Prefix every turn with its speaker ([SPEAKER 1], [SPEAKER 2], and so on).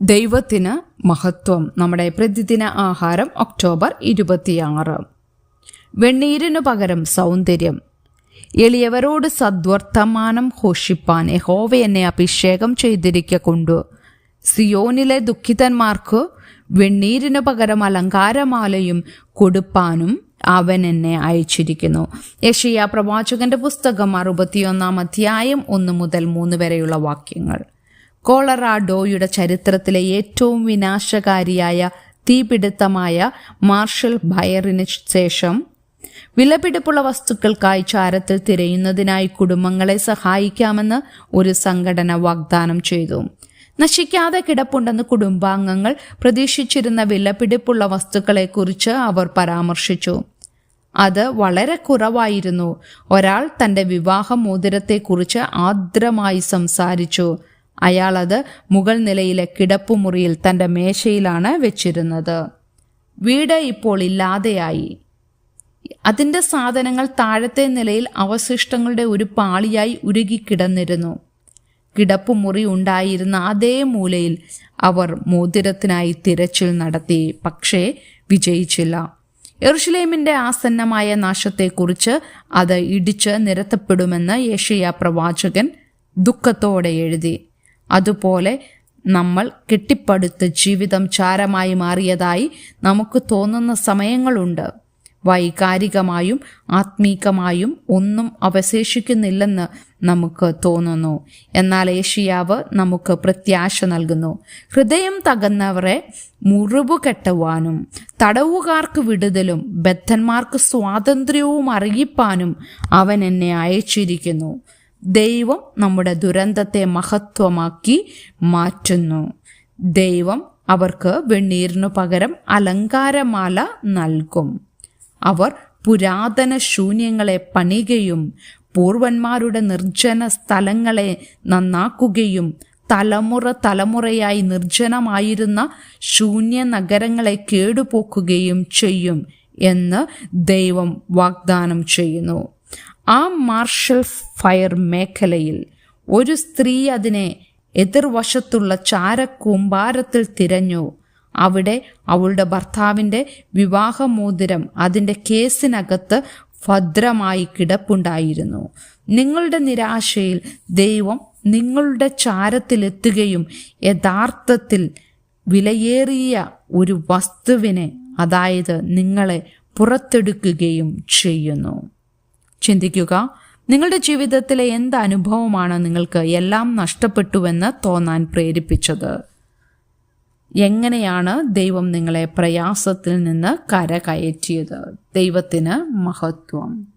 [SPEAKER 1] ദൈവത്തിന് മഹത്വം. നമ്മുടെ പ്രതിദിന ആഹാരം ഒക്ടോബർ ഇരുപത്തിയാറ്. വെണ്ണീരിനു പകരം സൗന്ദര്യം. എളിയവരോട് സദ്വർത്തമാനം ഘോഷിപ്പാൻ യഹോവ എന്നെ അഭിഷേകം ചെയ്തിരിക്കൊണ്ടു സിയോനിലെ ദുഃഖിതന്മാർക്ക് വെണ്ണീരിനു പകരം അലങ്കാരമാലയും കൊടുപ്പാനും അവൻ എന്നെ അയച്ചിരിക്കുന്നു. യഷിയ പ്രവാചകന്റെ പുസ്തകം അറുപത്തിയൊന്നാം അധ്യായം ഒന്ന് മുതൽ മൂന്ന് വരെയുള്ള വാക്യങ്ങൾ. കോളറാഡോയുടെ ചരിത്രത്തിലെ ഏറ്റവും വിനാശകാരിയായ തീപിടുത്തമായ മാർഷൽ ഭയറിന് ശേഷം വിലപിടിപ്പുള്ള വസ്തുക്കൾക്കായി ചാരത്തിൽ തിരയുന്നതിനായി കുടുംബങ്ങളെ സഹായിക്കാമെന്ന് ഒരു സംഘടന വാഗ്ദാനം ചെയ്തു. നശിക്കാതെ കിടപ്പുണ്ടെന്ന് കുടുംബാംഗങ്ങൾ പ്രതീക്ഷിച്ചിരുന്ന വിലപിടിപ്പുള്ള വസ്തുക്കളെക്കുറിച്ച് അവർ പരാമർശിച്ചു. അത് വളരെ കുറവായിരുന്നു. ഒരാൾ തന്റെ വിവാഹ മോതിരത്തെക്കുറിച്ച് ആർദ്രമായി സംസാരിച്ചു. അയാൾ അത് മുകൾ നിലയിലെ കിടപ്പുമുറിയിൽ തന്റെ മേശയിലാണ് വെച്ചിരുന്നത്. വീട് ഇപ്പോൾ ഇല്ലാതെയായി. അതിന്റെ സാധനങ്ങൾ താഴത്തെ നിലയിൽ അവശിഷ്ടങ്ങളുടെ ഒരു പാളിയായി ഉരുകിക്കിടന്നിരുന്നു കിടപ്പുമുറി ഉണ്ടായിരുന്ന അതേ മൂലയിൽ അവർ മോതിരത്തിനായി തിരച്ചിൽ നടത്തി പക്ഷേ വിജയിച്ചില്ല. എറുഷലേമിന്റെ ആസന്നമായ നാശത്തെക്കുറിച്ച് അത് ഇടിച്ച് നിരത്തപ്പെടുമെന്ന് യേശയ പ്രവാചകൻ ദുഃഖത്തോടെ എഴുതി. അതുപോലെ നമ്മൾ കെട്ടിപ്പടുത്ത് ജീവിതം ചാരമായി മാറിയതായി നമുക്ക് തോന്നുന്ന സമയങ്ങളുണ്ട്. വൈകാരികമായും ആത്മീകമായും ഒന്നും അവശേഷിക്കുന്നില്ലെന്ന് നമുക്ക് തോന്നുന്നു. എന്നാൽ ഏഷ്യാവ് നമുക്ക് പ്രത്യാശ നൽകുന്നു. ഹൃദയം തകന്നവരെ മുറിവ് കെട്ടുവാനും തടവുകാർക്ക് വിടുതലും ബദ്ധന്മാർക്ക് സ്വാതന്ത്ര്യവും അറിയിപ്പാനും അവൻ എന്നെ അയച്ചിരിക്കുന്നു. ദൈവം നമ്മുടെ ദുരന്തത്തെ മഹത്വമാക്കി മാറ്റുന്നു. ദൈവം അവർക്ക് വെണ്ണീരിനു പകരം അലങ്കാരമാല നൽകും. അവർ പുരാതന ശൂന്യങ്ങളെ പണികയും പൂർവന്മാരുടെ നിർജന സ്ഥലങ്ങളെ നന്നാക്കുകയും തലമുറ തലമുറയായി നിർജനമായിരുന്ന ശൂന്യ നഗരങ്ങളെ കേടുപോക്കുകയും ചെയ്യും എന്ന് ദൈവം വാഗ്ദാനം ചെയ്യുന്നു. ആ മാർഷൽ ഫയർ മേഖലയിൽ ഒരു സ്ത്രീ അതിനെ എതിർവശത്തുള്ള ചാരക്കൂമ്പാരത്തിൽ തിരഞ്ഞു. അവിടെ അവളുടെ ഭർത്താവിന്റെ വിവാഹമോതിരം അതിന്റെ കേസിനകത്ത് ഭദ്രമായി കിടപ്പുണ്ടായിരുന്നു. നിങ്ങളുടെ നിരാശയിൽ ദൈവം നിങ്ങളുടെ ചാരത്തിലെത്തുകയും യഥാർത്ഥത്തിൽ വിലയേറിയ ഒരു വസ്തുവിനെ അതായത് നിങ്ങളെ പുറത്തെടുക്കുകയും ചെയ്യുന്നു. ചിന്തിക്കുക. നിങ്ങളുടെ ജീവിതത്തിലെ എന്ത് അനുഭവമാണ് നിങ്ങൾക്ക് എല്ലാം നഷ്ടപ്പെട്ടുവെന്ന് തോന്നാൻ പ്രേരിപ്പിച്ചത്? എങ്ങനെയാണ് ദൈവം നിങ്ങളെ പ്രയാസത്തിൽ നിന്ന് കരകയറ്റിയത്? ദൈവത്തിന് മഹത്വം.